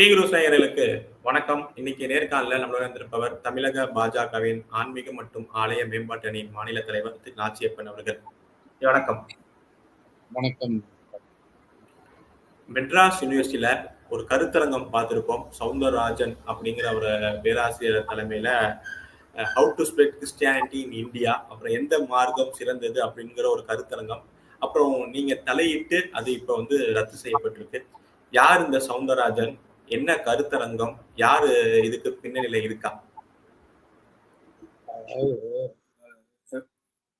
ஸ்ரீ குரு நேயர்களுக்கு வணக்கம். இன்னைக்கு நேர்காணல நம்மளோட இருந்திருப்பவர் தமிழக பாஜகவின் ஆன்மீக மற்றும் ஆலய மேம்பாட்டு அணியின் மாநில தலைவர் திரு நாச்சியப்பன் அவர்கள். வணக்கம். வணக்கம். மெட்ராஸ் யூனிவர்சிட்டியில ஒரு கருத்தரங்கம் பார்த்திருப்போம். சவுந்தரராஜன் அப்படிங்கிற ஒரு பேராசிரியர் தலைமையில how to spread Christianity in India அப்புறம் எந்த மார்க்கம் சிறந்தது அப்படிங்கிற ஒரு கருத்தரங்கம். அப்புறம் நீங்க தலையிட்டு அது இப்ப வந்து ரத்து செய்யப்பட்டிருக்கு. யார் இந்த சவுந்தரராஜன்? என்ன கருத்தரங்கம்? யாரு இதுக்கு பின்னணியில இருக்கா?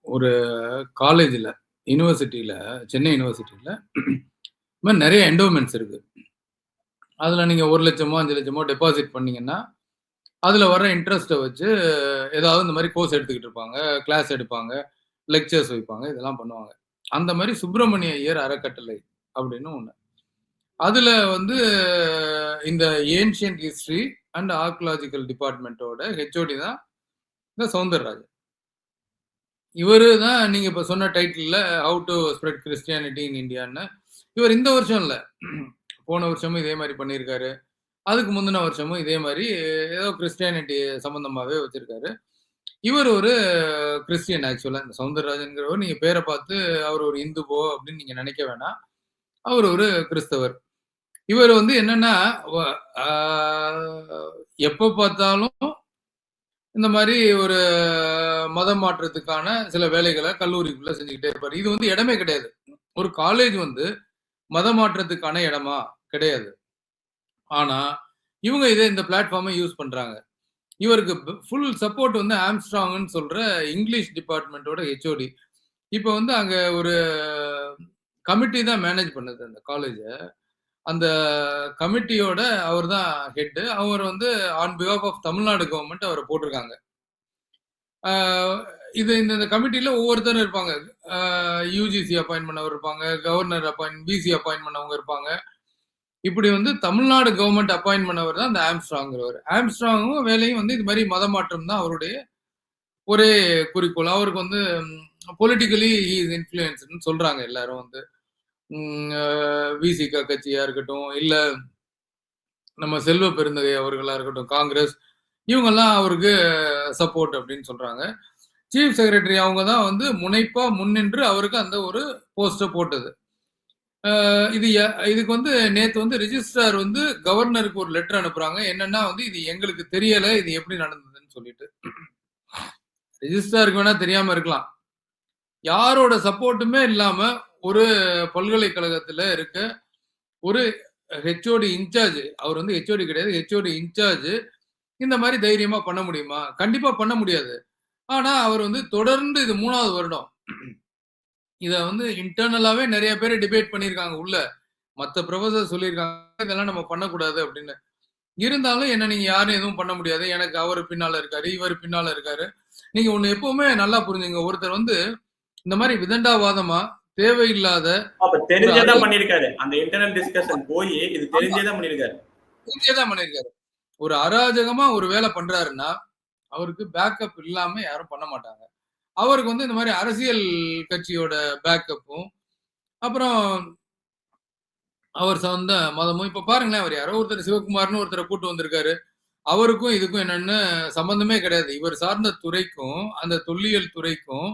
ஒரு காலேஜில் யூனிவர்சிட்டியில் சென்னை யூனிவர்சிட்டியில் இது மாதிரி நிறைய என்டோமெண்ட்ஸ் இருக்கு. அதில் நீங்கள் ஒரு லட்சமோ அஞ்சு லட்சமோ டெபாசிட் பண்ணீங்கன்னா அதில் வர இன்ட்ரெஸ்ட்டை வச்சு ஏதாவது இந்த மாதிரி கோர்ஸ் எடுத்துக்கிட்டு இருப்பாங்க கிளாஸ் எடுப்பாங்க லெக்சர்ஸ் வைப்பாங்க இதெல்லாம் பண்ணுவாங்க. அந்த மாதிரி சுப்பிரமணிய ஐயர் அறக்கட்டளை அப்படின்னு ஒன்று அதில் வந்து இந்த ஏன்ஷியன்ட் ஹிஸ்ட்ரி அண்ட் ஆர்கியலாஜிக்கல் டிபார்ட்மெண்ட்டோட ஹெச்ஓடி தான் இந்த சவுந்தரராஜன். இவர் தான் நீங்கள் இப்போ சொன்ன டைட்டிலில் how to spread Christianity in இந்தியான்னு இவர் இந்த வருஷம் இல்லை. போன வருஷமும் இதே மாதிரி பண்ணியிருக்காரு. அதுக்கு முந்தின வருஷமும் இதே மாதிரி ஏதோ கிறிஸ்டியானிட்டி சம்மந்தமாகவே வச்சுருக்காரு. இவர் ஒரு கிறிஸ்டியன் ஆக்சுவலாக இந்த சவுந்தரராஜன்கிறவர் நீங்கள் பேரை பார்த்து அவர் ஒரு இந்துவோ அப்படின்னு நீங்கள் நினைக்க வேணாம். அவர் ஒரு கிறிஸ்தவர். இவர் வந்து என்னன்னா எப்போ பார்த்தாலும் இந்த மாதிரி ஒரு மதம் மாற்றத்துக்கான சில வேலைகளை கல்லூரிக்குள்ள செஞ்சுக்கிட்டே இருப்பார். இது வந்து இடமே கிடையாது. ஒரு காலேஜ் வந்து மதம் மாற்றத்துக்கான இடமா? கிடையாது. ஆனா இவங்க இதை இந்த பிளாட்ஃபார்மை யூஸ் பண்றாங்க. இவருக்கு ஃபுல் சப்போர்ட் வந்து ஆம்ஸ்ட்ராங்னு சொல்ற இங்கிலீஷ் டிபார்ட்மெண்ட்டோட ஹெச்ஓடி இப்போ வந்து அங்க ஒரு கமிட்டி தான் மேனேஜ் பண்ணுது அந்த காலேஜை அந்த கமிட்டியோட அவர் தான் ஹெட்டு அவர் வந்து ஆன் பிகாஃப் ஆஃப் தமிழ்நாடு கவர்மெண்ட் அவரை போட்டிருக்காங்க. இது இந்த இந்த கமிட்டியில் ஒவ்வொருத்தரும் இருப்பாங்க. யூஜிசி அப்பாயின் பண்ணவர் இருப்பாங்க கவர்னர் அப்பாயின் பிசி அப்பாயின் பண்ணவங்க இருப்பாங்க. இப்படி வந்து தமிழ்நாடு கவர்மெண்ட் அப்பாயின் பண்ணவர் தான் இந்த ஆம்ஸ்ட்ராங்கிறவர். ஆம்ஸ்ட்ராங்கும் வேலையும் வந்து இது மாதிரி மதமாற்றம் தான் அவருடைய ஒரே குறிக்கோள். அவருக்கு வந்து பொலிட்டிக்கலி இஸ் இன்ஃப்ளூயன்ஸ்னு சொல்கிறாங்க எல்லாரும் வந்து. விசிகா கட்சியா இருக்கட்டும் இல்ல நம்ம செல்வ பெருந்தகை அவர்களா இருக்கட்டும் காங்கிரஸ் இவங்கெல்லாம் அவருக்கு சப்போர்ட் அப்படின்னு சொல்றாங்க. சீஃப் செக்ரட்டரி அவங்க தான் வந்து முனைப்பா முன்னின்று அவருக்கு அந்த ஒரு போஸ்டை போட்டது. இது இதுக்கு வந்து நேற்று வந்து ரிஜிஸ்ட்ரார் வந்து கவர்னருக்கு ஒரு லெட்டர் அனுப்புறாங்க. என்னன்னா வந்து இது எங்களுக்கு தெரியல இது எப்படி நடந்ததுன்னு சொல்லிட்டு. ரிஜிஸ்ட்ராருக்கு வேணா தெரியாம இருக்கலாம். யாரோட சப்போர்ட்டுமே இல்லாம ஒரு பல்கலைக்கழகத்துல இருக்க ஒரு ஹெச்ஓடி இன்சார்ஜ் அவர் வந்து ஹெச்ஓடி கிடையாது ஹெச்ஓடி இன்சார்ஜ் இந்த மாதிரி தைரியமா பண்ண முடியுமா? கண்டிப்பா பண்ண முடியாது. ஆனா அவர் வந்து தொடர்ந்து இது மூணாவது வருடம். இத வந்து இன்டர்னலாவே நிறைய பேர் டிபேட் பண்ணியிருக்காங்க உள்ள. மற்ற ப்ரொஃபசர் சொல்லியிருக்காங்க இதெல்லாம் நம்ம பண்ணக்கூடாது அப்படின்னு. இருந்தாலும் என்ன நீங்க யாரும் எதுவும் பண்ண முடியாது. எனக்கு அவர் பின்னால இருக்காரு இவர் பின்னால இருக்காரு. நீங்க ஒண்ணு எப்பவுமே நல்லா புரிஞ்சுங்க. ஒருத்தர் வந்து இந்த மாதிரி விதண்டாவாதமா தேவையில்லாத தெரிஞ்சதான் பண்ணிருக்காரு அந்த இன்டர்னல் டிஸ்கஷன் போய் இது தெரிஞ்சதான் பண்ணிருக்காரு தெரிஞ்சதான் பண்ணிருக்காரு ஒரு அராஜகமா ஒரு வேலை பண்றாருன்னா அவருக்கு பேக்கப் இல்லாம யாரும் பண்ண மாட்டாங்க. அவருக்கு வந்து இந்த மாதிரி அரசியல் கட்சியோட பேக்கப்பும் அப்புறம் அவர் சொந்த மதமும் இப்ப பாருங்களேன் அவர் யாரோ ஒருத்தர் சிவகுமார்னு ஒருத்தரை கூட்டு வந்திருக்காரு. அவருக்கும் இதுக்கும் என்னன்னு சம்பந்தமே கிடையாது. இவர் சார்ந்த துறைக்கும் அந்த தொல்லியல் துறைக்கும்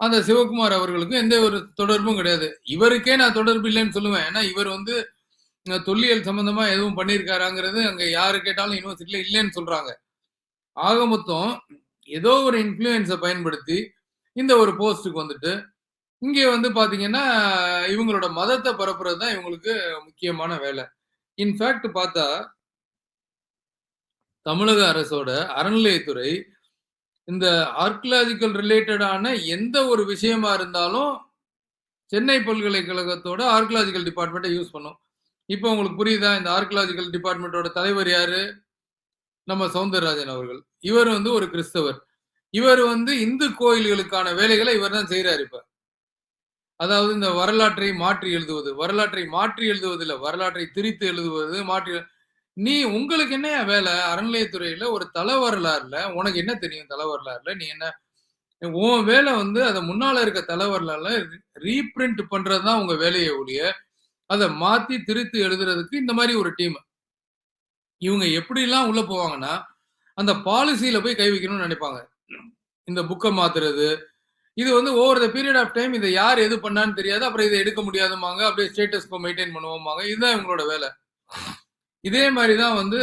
அந்த சிவகுமார் அவர்களுக்கும் எந்த ஒரு தொடர்பும் கிடையாது. இவருக்கே நான் தொடர்பு இல்லைன்னு சொல்லுவேன். ஏன்னா இவர் வந்து தொல்லியல் சம்பந்தமா எதுவும் பண்ணியிருக்காராங்கிறது அங்க யாரு கேட்டாலும் யூனிவர்சிட்டியில இல்லைன்னு சொல்றாங்க. ஆக மொத்தம் ஏதோ ஒரு இன்ஃப்ளூயன்ஸை பயன்படுத்தி இந்த ஒரு போஸ்ட்டுக்கு வந்துட்டு இங்கே வந்து பாத்தீங்கன்னா இவங்களோட மதத்தை பரப்புறது தான் இவங்களுக்கு முக்கியமான வேலை. இன்ஃபேக்ட் பார்த்தா தமிழக அரசோட அறநிலையத்துறை இந்த ஆர்கியலாஜிக்கல் ரிலேட்டடான எந்த ஒரு விஷயமா இருந்தாலும் சென்னை பல்கலைக்கழகத்தோட ஆர்கியலாஜிக்கல் டிபார்ட்மெண்ட்டை யூஸ் பண்ணும். இப்போ உங்களுக்கு புரியுதா? இந்த ஆர்கியலாஜிக்கல் டிபார்ட்மெண்ட்டோட தலைவர் யாரு? நம்ம சவுந்தரராஜன் அவர்கள். இவர் வந்து ஒரு கிறிஸ்தவர். இவர் வந்து இந்து கோயில்களுக்கான வேலைகளை இவர் தான் செய்கிறார் இப்ப. அதாவது இந்த வரலாற்றை மாற்றி எழுதுவது வரலாற்றை மாற்றி எழுதுவதில்லை வரலாற்றை திரித்து எழுதுவது மாற்றி நீ உங்களுக்கு என்ன வேலை? அறநிலையத்துறையில ஒரு தல வரலாறுல உனக்கு என்ன தெரியும் தல வரலாறுல? நீ என்ன உன் வேலை வந்து அதை முன்னால இருக்க தல வரலாறுல ரீபிரிண்ட் பண்றதுதான் உங்க வேலையை ஒழிய அதை மாத்தி திருத்தி எழுதுறதுக்கு இந்த மாதிரி ஒரு டீம் இவங்க எப்படிலாம் உள்ள போவாங்கன்னா அந்த பாலிசியில போய் கை வைக்கணும்னு நினைப்பாங்க. இந்த புக்கை மாத்துறது இது வந்து over the period of time இதை யார் எது பண்ணான்னு தெரியாது அப்புறம் இதை எடுக்க முடியாதுமாங்க அப்படியே ஸ்டேட்டஸ்க்கு மெயின்டைன் பண்ணுவோமாங்க இதுதான் இவங்களோட வேலை. இதே மாதிரி தான் வந்து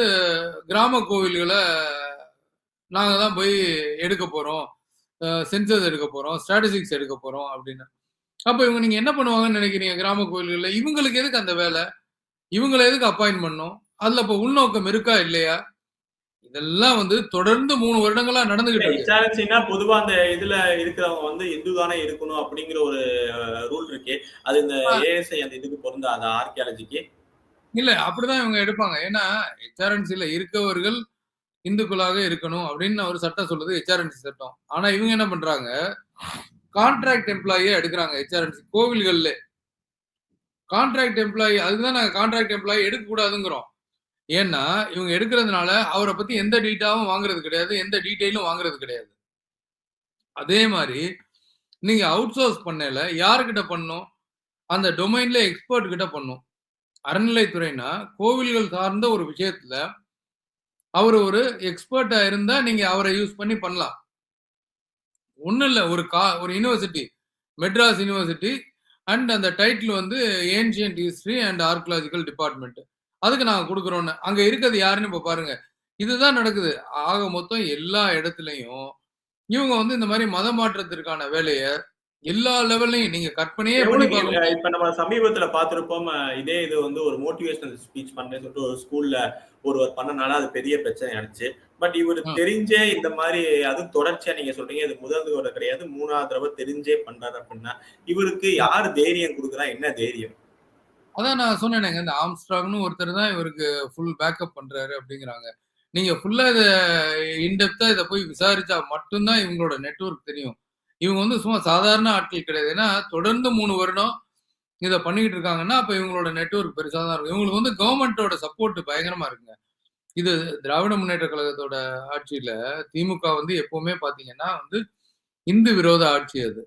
கிராம கோவில்களை நாங்கள் தான் போய் எடுக்க போகிறோம் சென்சஸ் எடுக்க போகிறோம் ஸ்ட்ராட்டஜிக்ஸ் எடுக்க போகிறோம் அப்படின்னு. அப்போ இவங்க நீங்கள் என்ன பண்ணுவாங்கன்னு நினைக்கிறீங்க கிராம கோவில்களில்? இவங்களுக்கு எதுக்கு அந்த வேலை? இவங்களை எதுக்கு அப்பாயின்ட் பண்ணும் அதில் இப்போ உள்நோக்கம் இருக்கா இல்லையா? இதெல்லாம் வந்து தொடர்ந்து மூணு வருடங்களா நடந்துகிட்டு ஹெச்ஆர்என்சினா பொதுவா அந்த இதுல இருக்கிறவங்க வந்து இந்து தானே இருக்கணும் அப்படிங்கிற ஒரு ரூல் இருக்கே. அது இந்த ஏஎஸ்ஐ அந்த இதுக்கு பொருந்தாத? ஆர்கியாலஜிக்கு இல்ல அப்படிதான் இவங்க எடுப்பாங்க. ஏன்னா ஹெச்ஆர்என்சில இருக்கவர்கள் இந்துக்களாக இருக்கணும் அப்படின்னு ஒரு சட்டம் சொல்லுது ஹெச்ஆர்என்சி சட்டம். ஆனா இவங்க என்ன பண்றாங்க? கான்ட்ராக்ட் எம்ப்ளாயே எடுக்கிறாங்க ஹெச்ஆர்என்சி கோவில்கள்ல. கான்ட்ராக்ட் எம்ப்ளாயி அதுதான் நாங்க கான்ட்ராக்ட் எம்ப்ளாயி எடுக்க கூடாதுங்கிறோம் ஏன்னா இவங்க எடுக்கிறதுனால அவரை பத்தி எந்த டீட்டாவும் வாங்குறது கிடையாது எந்த டீட்டெயிலும் வாங்குறது கிடையாது. அதே மாதிரி நீங்க அவுட் சோர்ஸ் பண்ணல யாருக்கிட்ட பண்ணும்? அந்த டொமைன்ல எக்ஸ்பர்ட் கிட்ட பண்ணும். அறநிலைத்துறைனா கோவில்கள் சார்ந்த ஒரு விஷயத்துல அவர் ஒரு எக்ஸ்பர்ட்டா இருந்தா நீங்க அவரை யூஸ் பண்ணி பண்ணலாம். ஒன்றும் இல்லை ஒரு கா ஒரு யூனிவர்சிட்டி மெட்ராஸ் யூனிவர்சிட்டி அண்ட் அந்த டைட்டில் வந்து ancient history and archaeological department அதுக்கு நாங்கள் கொடுக்குறோன்னு. அங்கே இருக்கிறது யாருன்னு இப்போ பாருங்க. இதுதான் நடக்குது. ஆக மொத்தம் எல்லா இடத்துலையும் இவங்க வந்து இந்த மாதிரி மத மாற்றத்திற்கான வேலையை எல்லா லெவல்லையும் நீங்க கற்பனையே இப்ப நம்ம சமீபத்துல பார்த்திருப்போம் இதே இது வந்து ஒரு மோட்டிவேஷனல் ஸ்பீச் பண்ணேன்னு சொல்லிட்டு ஒரு ஸ்கூல்ல ஒருவர் பண்ணனால அது பெரிய பிரச்சனை ஆனிச்சு பட் இவர் தெரிஞ்சே இந்த மாதிரி அதுவும் தொடர்ச்சியா நீங்க சொல்றீங்க இது முதல் தடவை கிடையாது மூணாவது தடவை தெரிஞ்சே பண்றாரு அப்படின்னா இவருக்கு யாரு தைரியம் கொடுக்குறா என்ன தைரியம்? அதான் நான் சொன்னேனேங்க இந்த ஆம்ஸ்ட்ராங்னு ஒருத்தர் தான் இவருக்கு ஃபுல் பேக்கப் பண்றாரு அப்படிங்கிறாங்க. நீங்க ஃபுல்லா இதை இன்டெப்தா இதை போய் விசாரிச்சா மட்டும்தான் இவங்களோட நெட்ஒர்க் தெரியும். இவங்க வந்து சும்மா சாதாரண ஆட்கள் கிடையாது. ஏன்னா தொடர்ந்து மூணு வருடம் இதை பண்ணிக்கிட்டு இருக்காங்கன்னா அப்ப இவங்களோட நெட்ஒர்க் பெருசாக தான் இருக்கும். இவங்களுக்கு வந்து கவர்மெண்டோட சப்போர்ட் பயங்கரமா இருக்குங்க. இது திராவிட முன்னேற்ற கழகத்தோட ஆட்சியில திமுக வந்து எப்பவுமே பாத்தீங்கன்னா வந்து இந்து விரோத ஆட்சி அது.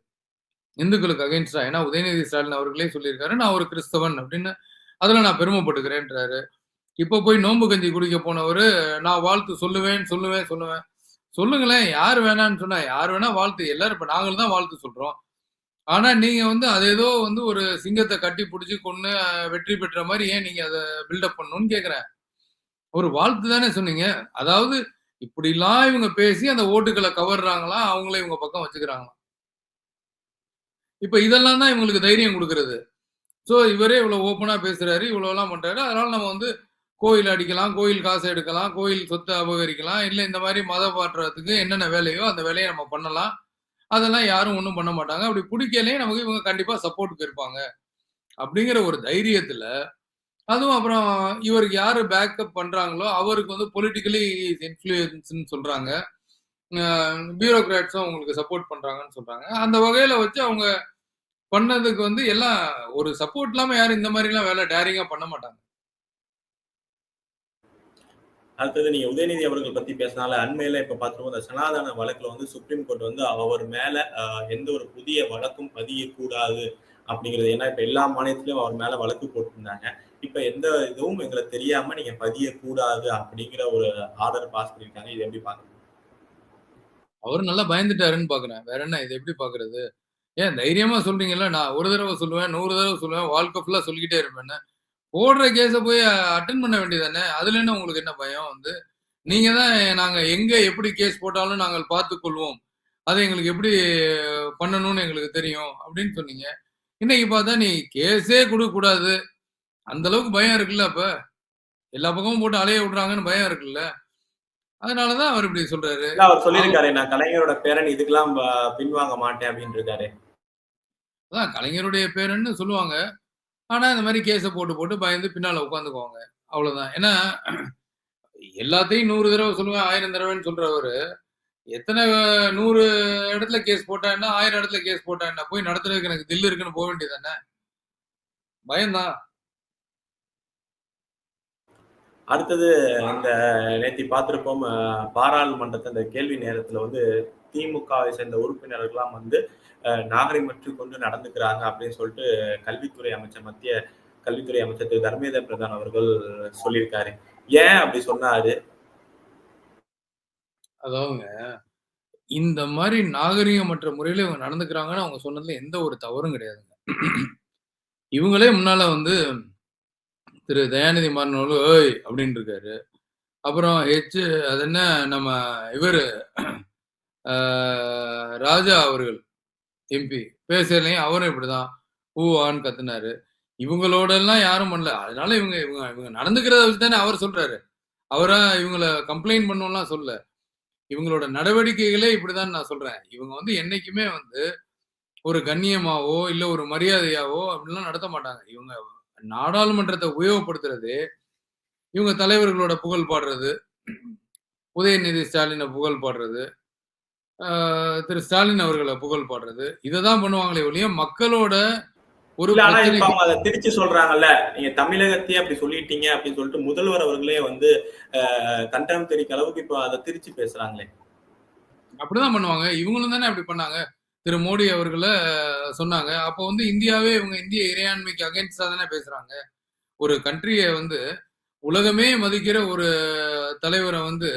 இந்துக்களுக்கு அகைன்ஸ்டா ஏன்னா உதயநிதி ஸ்டாலின் அவர்களே சொல்லியிருக்காரு நான் ஒரு கிறிஸ்தவன் அப்படின்னு. அதுல நான் பெருமைப்பட்டுக்கிறேன்றாரு இப்போ போய் நோன்பு கஞ்சி குடிக்க போனவர் நான் வாழ்த்து சொல்லுவேன் சொல்லுவேன் சொல்லுவேன். சொல்லுங்களேன் யார் வேணான்னு சொன்னா யார் வேணா வாழ்த்து எல்லாரும் இப்ப நாங்களும் தான் வாழ்த்து சொல்றோம். ஆனா நீங்க வந்து அது ஏதோ வந்து ஒரு சிங்கத்தை கட்டி பிடிச்சி கொண்டு வெற்றி பெற்ற மாதிரி ஏன் நீங்க அதை பில்டப் பண்ணணும்னு கேக்குறேன். ஒரு வாழ்த்து தானே சொன்னீங்க. அதாவது இப்படிலாம் இவங்க பேசி அந்த ஓட்டுகளை கவர்றாங்களா அவங்களே இவங்க பக்கம் வச்சுக்கிறாங்களா? இப்ப இதெல்லாம் தான் இவங்களுக்கு தைரியம் கொடுக்கறது. ஸோ இவரே இவ்வளவு ஓப்பனா பேசுறாரு இவ்வளவு எல்லாம் பண்றாரு. அதனால நம்ம வந்து கோயில் அடிக்கலாம் கோயில் காசு எடுக்கலாம் கோயில் சொத்தை அபகரிக்கலாம் இல்லை இந்த மாதிரி மத மாற்றத்துக்கு என்னென்ன வேலையோ அந்த வேலையை நம்ம பண்ணலாம். அதெல்லாம் யாரும் ஒன்றும் பண்ண மாட்டாங்க. அப்படி பிடிக்கலையே நமக்கு இவங்க கண்டிப்பாக சப்போர்ட் இருப்பாங்க. அப்படிங்கிற ஒரு தைரியத்தில் அதுவும் அப்புறம் இவருக்கு யார் பேக்கப் பண்ணுறாங்களோ அவருக்கு வந்து பொலிட்டிக்கலி இன்ஃப்ளூயன்ஸ்ன்னு சொல்கிறாங்க பியூரோக்ராட்ஸும் அவங்களுக்கு சப்போர்ட் பண்ணுறாங்கன்னு சொல்கிறாங்க அந்த வகையில் வச்சு அவங்க பண்ணதுக்கு வந்து எல்லாம் ஒரு சப்போர்ட் இல்லாமல் யாரும் இந்த மாதிரிலாம் வேலை டேரிங்காக பண்ண மாட்டாங்க. அடுத்தது நீங்க உதயநிதி அவர்கள் பத்தி பேசினால அண்மையில இப்ப பாத்துருவோம் அந்த சனாதன வழக்குல வந்து சுப்ரீம் கோர்ட் வந்து அவர் மேல எந்த ஒரு புதிய வழக்கும் பதியக்கூடாது அப்படிங்கிறது. ஏன்னா இப்ப எல்லா மாநிலத்திலயும் அவர் மேல வழக்கு போட்டிருந்தாங்க. இப்ப எந்த இதுவும் எங்களை தெரியாம நீங்க பதியக்கூடாது அப்படிங்கிற ஒரு ஆர்டர் பாஸ் பண்ணிருக்காங்க இது எப்படி பாக்குறீங்க? அவர் நல்லா பயந்துட்டாருன்னு பாக்குறேன். வேற என்ன இது எப்படி பாக்குறது? ஏன் தைரியமா சொல்றீங்கல்ல நான் ஒரு தடவை சொல்லுவேன் நூறு தடவை சொல்லுவேன் வாழ்க்கை ஃபுல்லா சொல்லிக்கிட்டே இருப்பேன்னு. போடுற கேஸை போய் அட்டன் பண்ண வேண்டியதானே அதுல என்ன உங்களுக்கு என்ன பயம்? வந்து நீங்க தான் நாங்க எங்க எப்படி கேஸ் போட்டாலும் நாங்கள் பார்த்து கொள்வோம் அதை எங்களுக்கு எப்படி பண்ணணும்னு எங்களுக்கு தெரியும் அப்படின்னு சொன்னீங்க. இன்னைக்கு பார்த்தா நீ கேஸே கொடுக்க கூடாது. அந்த அளவுக்கு பயம் இருக்குல்ல அப்ப? எல்லா பக்கமும் போட்டு அலைய விடுறாங்கன்னு பயம் இருக்குல்ல? அதனாலதான் அவர் இப்படி சொல்றாரு. அவர் சொல்லியிருக்காரு நான் கலைஞரோட பேரன் இதுக்கெல்லாம் பின்வாங்க மாட்டேன் அப்படின்னு இருக்காரு அதான் கலைஞருடைய பேரன்னு சொல்லுவாங்க. ஆனா இந்த மாதிரி கேஸை போட்டு போட்டு பயந்து பின்னால உட்காந்துக்குவாங்க. அவ்வளவுதான். ஏன்னா எல்லாத்தையும் நூறு தடவை சொல்லுவேன் ஆயிரம் தடவைன்னு சொல்றவரு. எத்தனை நூறு இடத்துல கேஸ் போட்டா என்ன ஆயிரம் இடத்துல கேஸ் போட்டா என்ன போய் நடத்துறதுக்கு எனக்கு தில்லு இருக்குன்னு போக வேண்டியது தானே பயம்தான். அடுத்தது இந்த நேத்தி பார்த்திருப்போம் பாராளுமன்றத்தை இந்த கேள்வி நேரத்துல வந்து திமுகவை சேர்ந்த உறுப்பினர்கள்லாம் வந்து நாகரிகமற்று கொண்டு நடந்துக்கிறாங்க அப்படின்னு சொல்லிட்டு கல்வித்துறை அமைச்சர் மத்திய கல்வித்துறை அமைச்சர் திரு. தர்மேந்திர பிரதான் அவர்கள் சொல்லியிருக்காரு. ஏன் அப்படி சொன்னாரு? அதாவதுங்க இந்த மாதிரி நாகரிகமற்ற முறையில இவங்க நடந்துக்கிறாங்கன்னு அவங்க சொன்னதுல எந்த ஒரு தவறும் கிடையாதுங்க. இவங்களே முன்னால வந்து திரு. தயாநிதி மாறன் ஏய்! அப்படின்னு இருக்காரு. அப்புறம் ஹெச் அது என்ன? நம்ம இவர் ராஜா அவர்கள் எம்பி பேசலையும் அவரும் இப்படிதான். ஊவான்னு கத்துனாரு. இவங்களோட எல்லாம் யாரும் பண்ணல. அதனால இவங்க இவங்க இவங்க நடந்துக்கிறத வச்சு தானே அவர் சொல்றாரு. அவரா இவங்கள கம்ப்ளைண்ட் பண்ணலாம் சொல்ல இவங்களோட நடவடிக்கைகளே இப்படிதான் நான் சொல்றேன். இவங்க வந்து என்னைக்குமே வந்து ஒரு கண்ணியமாவோ இல்ல ஒரு மரியாதையாவோ அப்படிலாம் நடத்த மாட்டாங்க. இவங்க நாடாளுமன்றத்தை உபயோகப்படுத்துறது இவங்க தலைவர்களோட புகழ் பாடுறது உதயநிதி ஸ்டாலினை புகழ் பாடுறது திரு ஸ்டாலின் அவர்களை புகழ் பாடுறது. இதை தான் பண்ணுவாங்களே ஒழிய மக்களோட ஒரு அதை திருச்சி சொல்றாங்கல்ல. நீங்க தமிழகத்தையே அப்படி சொல்லிட்டீங்க அப்படின்னு சொல்லிட்டு முதல்வர் அவர்களே வந்து கண்டனம் தெரிவிக்க அளவுக்கு இப்ப அதை திருச்சி பேசுறாங்களே. அப்படிதான் பண்ணுவாங்க. இவங்களும் தானே அப்படி பண்ணாங்க. திரு மோடி அவர்களை சொன்னாங்க. அப்போ வந்து இந்தியாவே இவங்க இந்திய இறையாண்மைக்கு அகைன்ஸ்டா தானே பேசுறாங்க. ஒரு கண்ட்ரியை வந்து உலகமே மதிக்கிற ஒரு தலைவரை வந்து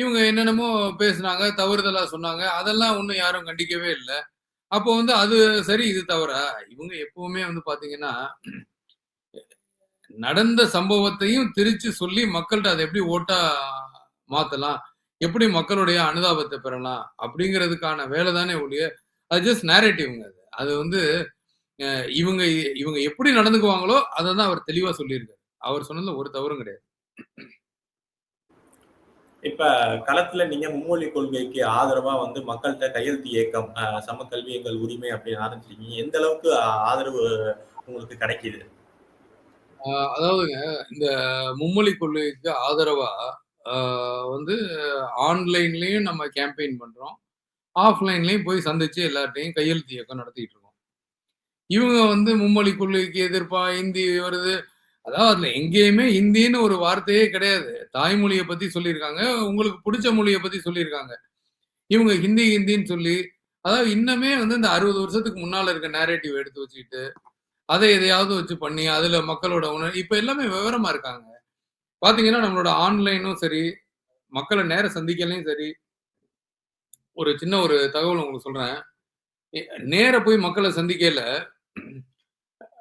இவங்க என்னென்னமோ பேசுனாங்க தவறுதலா சொன்னாங்க. அதெல்லாம் ஒன்றும் யாரும் கண்டிக்கவே இல்லை. அப்போ வந்து அது சரி இது தவறா? இவங்க எப்பவுமே வந்து பாத்தீங்கன்னா நடந்த சம்பவத்தையும் திரிச்சு சொல்லி மக்கள்கிட்ட அதை எப்படி ஓட்டா மாத்தலாம் எப்படி மக்களுடைய அனுதாபத்தை பெறலாம் அப்படிங்கிறதுக்கான வேலை தானே ஒழிய அது ஜஸ்ட் நேரேட்டிவ்ங்க அது. அது வந்து இவங்க இவங்க எப்படி நடந்துக்குவாங்களோ அதை தான் அவர் தெளிவா சொல்லியிருக்காரு. அவர் சொன்னதுல ஒரு தவறும் கிடையாது. இப்ப களத்துல நீங்க மும்மொழி கொள்கைக்கு ஆதரவா வந்து மக்கள்கிட்ட கையெழுத்து இயக்கம் சமக்கல்வி எங்கள் உரிமை அப்படின்னு ஆரம்பிச்சிருக்கீங்க. எந்த அளவுக்கு ஆதரவு உங்களுக்கு கிடைக்குது? அதாவதுங்க இந்த மும்மொழி கொள்கைக்கு ஆதரவா வந்து ஆன்லைன்லயும் நம்ம கேம்பெயின் பண்றோம். ஆஃப்லைன்லயும் போய் சந்திச்சு எல்லார்ட்டையும் கையெழுத்து இயக்கம் நடத்திட்டு இருக்கோம். இவங்க வந்து மும்மொழி கொள்கைக்கு எதிர்ப்பா இந்தி வருது அதாவது அதுல எங்கேயுமே ஹிந்தின்னு ஒரு வார்த்தையே கிடையாது. தாய்மொழியை பத்தி சொல்லியிருக்காங்க உங்களுக்கு பிடிச்ச மொழியை பத்தி சொல்லியிருக்காங்க. இவங்க ஹிந்தி ஹிந்தின்னு சொல்லி அதாவது இன்னமே வந்து இந்த அறுபது வருஷத்துக்கு முன்னால இருக்க நேரேட்டிவ் எடுத்து வச்சுக்கிட்டு அதை எதையாவது வச்சு பண்ணி அதுல மக்களோட உணர்வு இப்ப எல்லாமே விவரமா இருக்காங்க. பாத்தீங்கன்னா நம்மளோட ஆன்லைனும் சரி மக்களை நேர சந்திக்கலையும் சரி ஒரு சின்ன ஒரு தகவல் உங்களுக்கு சொல்றேன். நேர போய் மக்களை சந்திக்கல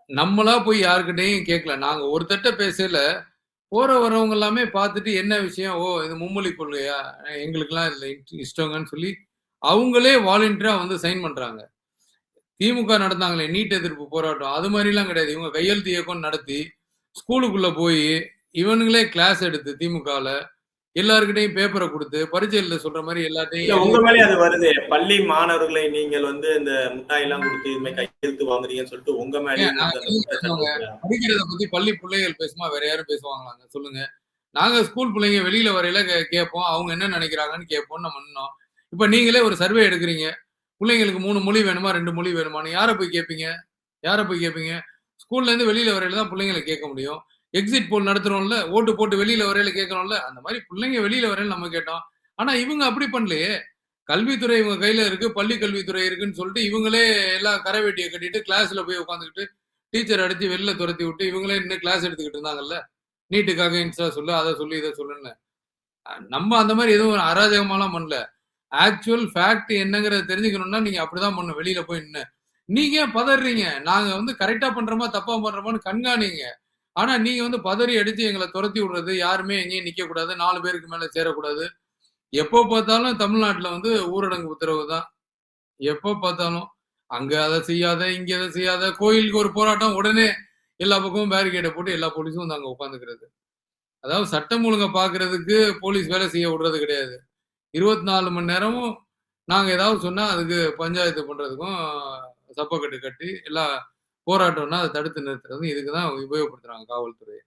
நம்மளா போய் யாருக்கிட்டையும் கேட்கல நாங்க ஒருத்தட்ட பேசல. போற வரவங்க எல்லாமே பார்த்துட்டு என்ன விஷயம்? ஓ இது மும்மொழி கொள்கையா? எங்களுக்கெல்லாம் இதுல இஷ்ட- இஷ்டங்கன்னு சொல்லி அவங்களே வாலண்டியரா வந்து சைன் பண்றாங்க. திமுக நடந்தாங்களே நீட் எதிர்ப்பு போராட்டம். அது மாதிரிலாம் கிடையாது. இவங்க கையெழுத்து இயக்கம் நடத்தி ஸ்கூலுக்குள்ள போய் இவனுங்களே கிளாஸ் எடுத்து திமுகவில் எல்லாருக்கிட்டையும் பேப்பரை கொடுத்து பரீட்சை எழுத சொல்ற மாதிரி எல்லாத்தையும் உங்க மேலே அது வருது. பள்ளி மாணவர்களை நீங்கள் வந்து இந்த மிட்டாய் எல்லாம் கொடுத்து இது மாதிரி கையெழுத்து வாங்குறீங்கன்னு சொல்லிட்டு உங்க வைக்கிறாங்க. படிக்கிறத பத்தி பள்ளி பிள்ளைகள் பேசுமா? வேற யாரும் பேசுவாங்களாங்க? சொல்லுங்க. நாங்க ஸ்கூல் பிள்ளைங்க வெளியில வரையில கே- கேட்போம். அவங்க என்ன நினைக்கிறாங்கன்னு கேட்போம் நம்ம நின்னோம். இப்ப நீங்களே ஒரு சர்வே எடுக்கிறீங்க. பிள்ளைங்களுக்கு மூணு மொழி வேணுமா? ரெண்டு மொழி வேணுமான்னு யாரை போய் கேட்பீங்க? யாரை போய் கேட்பீங்க? ஸ்கூல்ல இருந்து வெளியில வரையில தான் பிள்ளைங்களை கேட்க முடியும். எக்ஸிட் போல் நடத்துறோம்ல ஓட்டு போட்டு வெளியில வரையில கேட்கறோம்ல அந்த மாதிரி பிள்ளைங்க வெளியில வரையில நம்ம கேட்டோம். ஆனா இவங்க அப்படி பண்ணலையே. கல்வித்துறை இவங்க கையில இருக்கு பள்ளி கல்வித்துறை இருக்குன்னு சொல்லிட்டு இவங்களே எல்லாம் கரைவேட்டியை கட்டிட்டு கிளாஸ்ல போய் உட்காந்துக்கிட்டு டீச்சர் அடிச்சு வெளில துரத்தி விட்டு இவங்களே இன்னும் கிளாஸ் எடுத்துக்கிட்டு இருந்தாங்கல்ல. நீட்டுக்காக இன்ஸ்டா சொல்லு அதை சொல்லு இதை சொல்லுன்னு. நம்ம அந்த மாதிரி எதுவும் அராஜகமாலாம் பண்ணல. ஆக்சுவல் ஃபேக்ட் என்னங்கிறத தெரிஞ்சுக்கணும்னா நீங்க அப்படிதான் பண்ணணும் வெளியில போய் நின்று நீங்க ஏன் பதறீங்க? நாங்க வந்து கரெக்டா பண்றோமா தப்பா பண்றோமான்னு கண்காணிங்க. ஆனா நீங்க வந்து பதறி அடித்து எங்களை துரத்தி விடுறது யாருமே எங்கேயும் நிக்க கூடாது நாலு பேருக்கு மேல சேரக்கூடாது. எப்போ பார்த்தாலும் தமிழ்நாட்டுல வந்து ஊரடங்கு உத்தரவு தான். எப்போ பார்த்தாலும் அங்க அதை செய்யாத இங்க அதை செய்யாத கோயிலுக்கு ஒரு போராட்டம் உடனே எல்லா பக்கமும் பேரிகேட்டை போட்டு எல்லா போலீஸும் வந்து அங்க உட்காந்துக்கிறது அதாவது சட்டம் ஒழுங்கை பாக்குறதுக்கு போலீஸ் வேலை செய்ய விடுறது கிடையாது. இருபத்தி நாலு மணி நேரமும் நாங்க ஏதாவது சொன்னா அதுக்கு பஞ்சாயத்து பண்றதுக்கும் சப்பக்கட்டு கட்டி எல்லா போராட்டம்னா அதை தடுத்து நிறுத்துறதும் இதுக்கு தான் உபயோகப்படுத்துறாங்க காவல்துறை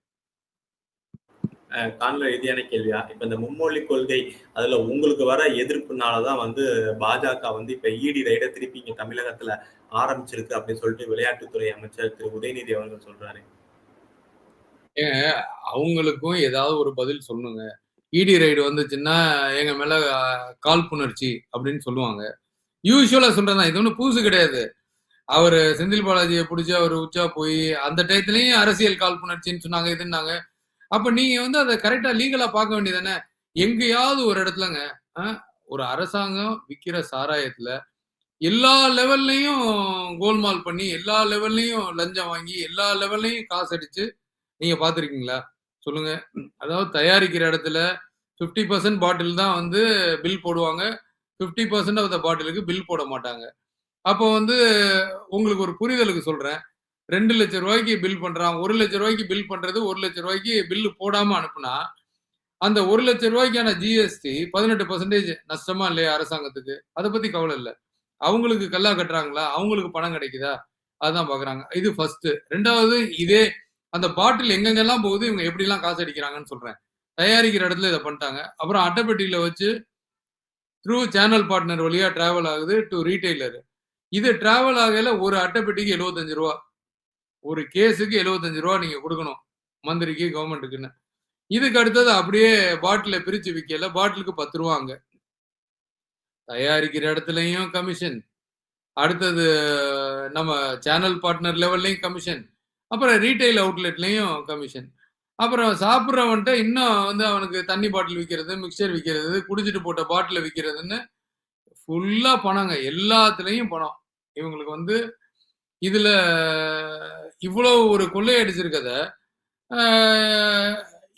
காணொலி ரீதியான கேள்வியா? இப்ப இந்த மும்மொழி கொள்கை அதுல உங்களுக்கு வர எதிர்ப்புனாலதான் வந்து பாஜக வந்து இப்ப இடி ரைட திருப்பி இங்க தமிழகத்துல ஆரம்பிச்சிருக்கு அப்படின்னு சொல்லிட்டு விளையாட்டுத்துறை அமைச்சர் திரு. உதயநிதி அவர்கள் சொல்றாரு. அவங்களுக்கும் ஏதாவது ஒரு பதில் சொல்லணுங்க இடி ரைடு வந்துச்சுன்னா எங்க மேல காழ்ப்புணர்ச்சி அப்படின்னு சொல்லுவாங்க. யூஸ்வலா சொல்றதான் இது ஒன்றும் புதுசு கிடையாது. அவர் செந்தில் பாலாஜியை பிடிச்சி அவர் உச்சா போய் அந்த டயத்துலயும் அரசியல் காழ்ப்புணர்ச்சின்னு சொன்னாங்க இதுன்னாங்க. அப்ப நீங்க வந்து அதை கரெக்டா லீகலா பார்க்க வேண்டியதானே எங்கேயாவது ஒரு இடத்துலங்க ஒரு அரசாங்கம் விக்கிற சாராயத்துல எல்லா லெவல்லையும் கோல்மால் பண்ணி எல்லா லெவல்லையும் லஞ்சம் வாங்கி எல்லா லெவல்லையும் காசு அடிச்சு நீங்க பாத்திருக்கீங்களா சொல்லுங்க. அதாவது தயாரிக்கிற இடத்துல 50% பர்சன்ட் பாட்டில் தான் வந்து பில் போடுவாங்க. 50% பர்சன்ட் ஆஃப் த பாட்டிலுக்கு பில் போட மாட்டாங்க. அப்போ வந்து உங்களுக்கு ஒரு புரிதலுக்கு சொல்றேன். ரெண்டு லட்சம் ரூபாய்க்கு பில் பண்றான் ஒரு லட்சம் ரூபாய்க்கு பில் பண்றது ஒரு லட்ச ரூபாய்க்கு பில்லு போடாம அனுப்புனா அந்த ஒரு லட்சம் ரூபாய்க்கான ஜிஎஸ்டி பதினெட்டு பர்சன்டேஜ் நஷ்டமா இல்லையா அரசாங்கத்துக்கு? அதை பத்தி கவலை இல்லை. அவங்களுக்கு கல்லா கட்டுறாங்களா? அவங்களுக்கு பணம் கிடைக்குதா? அதுதான் பாக்குறாங்க. இது ஃபர்ஸ்ட் ரெண்டாவது இதே அந்த பாட்டில் எங்கெங்கெல்லாம் போகுது இவங்க எப்படிலாம் காசு அடிக்கிறாங்கன்னு சொல்றேன். தயாரிக்கிற இடத்துல இதை பண்ணிட்டாங்க. அப்புறம் அட்டைப்பெட்டியில வச்சு த்ரூ சேனல் பார்ட்னர் வழியா டிராவல் ஆகுது டு ரீட்டைலரு இது டிராவல் ஆகல ஒரு அட்டைப்பெட்டிக்கு 75 ரூபா. ஒரு கேஸுக்கு 75 ரூபா நீங்க கொடுக்கணும் மந்திரிக்கு கவர்மெண்ட்டுக்குன்னு இதுக்கு அடுத்தது அப்படியே பாட்டில பிரிச்சு விற்கல பாட்டிலுக்கு பத்து ரூபா அங்க. தயாரிக்கிற இடத்துலையும் கமிஷன் அடுத்தது நம்ம சேனல் பார்ட்னர் லெவல்லையும் கமிஷன் அப்புறம் ரீட்டைல் அவுட்லெட்லையும் கமிஷன் அப்புறம் சாப்பிட்றவன்ட்ட இன்னும் வந்து அவனுக்கு தண்ணி பாட்டில் விற்கிறது மிக்சர் விற்கிறது குடிச்சிட்டு போட்ட பாட்டில் விற்கிறதுன்னு ஃபுல்லாக பணங்க. எல்லாத்துலேயும் பணம். இவங்களுக்கு வந்து இதுல இவ்வளவு ஒரு கொள்ளையடிச்சிருக்கத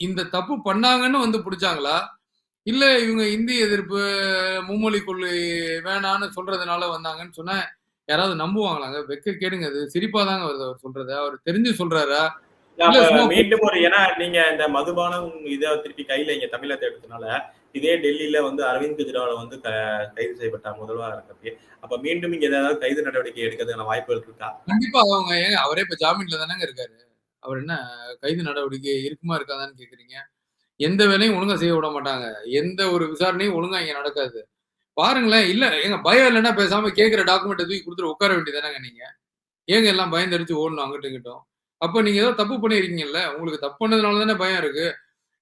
இந்த தப்பு பண்ணாங்கன்னு வந்து பிடிச்சாங்களா? இல்ல இவங்க இந்தி எதிர்ப்பு மும்மொழி கொள்கை வேணான்னு சொல்றதுனால வந்தாங்கன்னு சொன்னா யாராவது நம்புவாங்களாங்க? வெக்க கேடுங்க அது சிரிப்பா தாங்க வருது அவர் சொல்றது. அவர் தெரிஞ்சு சொல்றாரா? மீண்டும் ஒரு ஏன்னா நீங்க இந்த மதுபானம் இதை திருப்பி கையில இங்க தமிழகத்தை எடுத்தனால இதே டெல்லியில வந்து அரவிந்த் கெஜ்ரிவால் வந்து க- கைது செய்யப்பட்டார் முதல்வராக இருக்கப்பே அப்ப மீண்டும் இங்க ஏதாவது கைது நடவடிக்கை எடுக்கிறதுக்கான வாய்ப்புகள் இருக்கா? கண்டிப்பா அவங்க ஏங்க அவரே இப்ப ஜாமீன்ல தானங்க இருக்காரு? அவர் என்ன கைது நடவடிக்கை இருக்குமா இருக்காதான்னு கேக்குறீங்க. எந்த வேலையும் ஒழுங்கா செய்ய விட மாட்டாங்க. எந்த ஒரு விசாரணையும் ஒழுங்கா இங்க நடக்காது. பாருங்களேன் இல்ல எங்க பயம் இல்லைன்னா பேசாம கேட்கிற டாக்குமெண்ட் தூக்கி கொடுத்துட்டு உட்கார வேண்டியதானங்க நீங்க? ஏங்க எல்லாம் பயந்தடிச்சு ஓடணும் அங்கிட்டும் இங்கிட்டும். அப்ப நீங்க ஏதோ தப்பு பண்ணிருக்கீங்கல்ல உங்களுக்கு தப்பு பண்ணதுனால தானே பயம் இருக்கு.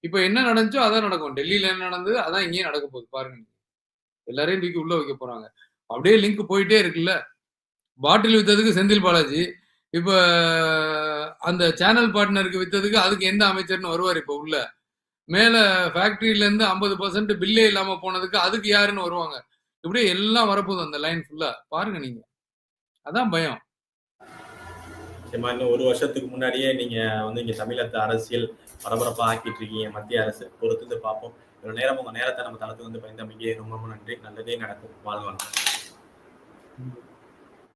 இப்ப என்ன நடந்துச்சோ அதான் நடக்கும். டெல்லியில என்ன நடந்தது? அதான் இங்கேயும் நடக்க போகுது. பாருங்க. நீங்க. எல்லாரையும் தூக்கி உள்ள வைக்க போறாங்க. அப்படியே லிங்க் போயிட்டே இருக்குல்ல? பாட்டில் வித்ததுக்கு செந்தில் பாலாஜி. இப்ப அந்த சேனல் பார்ட்னருக்கு வித்ததுக்கு அதுக்கு எந்த அமைச்சர்னு வருவார் இப்ப உள்ள? மேல ஃபேக்டரியில இருந்து ஐம்பது பர்சன்ட் பில்லே இல்லாம போனதுக்கு அதுக்கு யாருன்னு வருவாங்க. இப்படியே எல்லாம் வரப்போகுது அந்த லைன் ஃபுல்லா பாருங்க நீங்க. அதான் பயம். நிச்சயமா இன்னும் ஒரு வருஷத்துக்கு முன்னாடியே நீங்க வந்து இங்க தமிழகத்து அரசியல் பரபரப்பா ஆக்கிட்டு இருக்கீங்க மத்திய அரசு. பொறுத்து பார்ப்போம். இவ்வளவு நேரம் உங்க நேரத்தை நம்ம தளத்துக்கு வந்து பயந்தமைக்கு ரொம்ப ரொம்ப நன்றி. நல்லதே நடக்கும். வாழ்வாங்க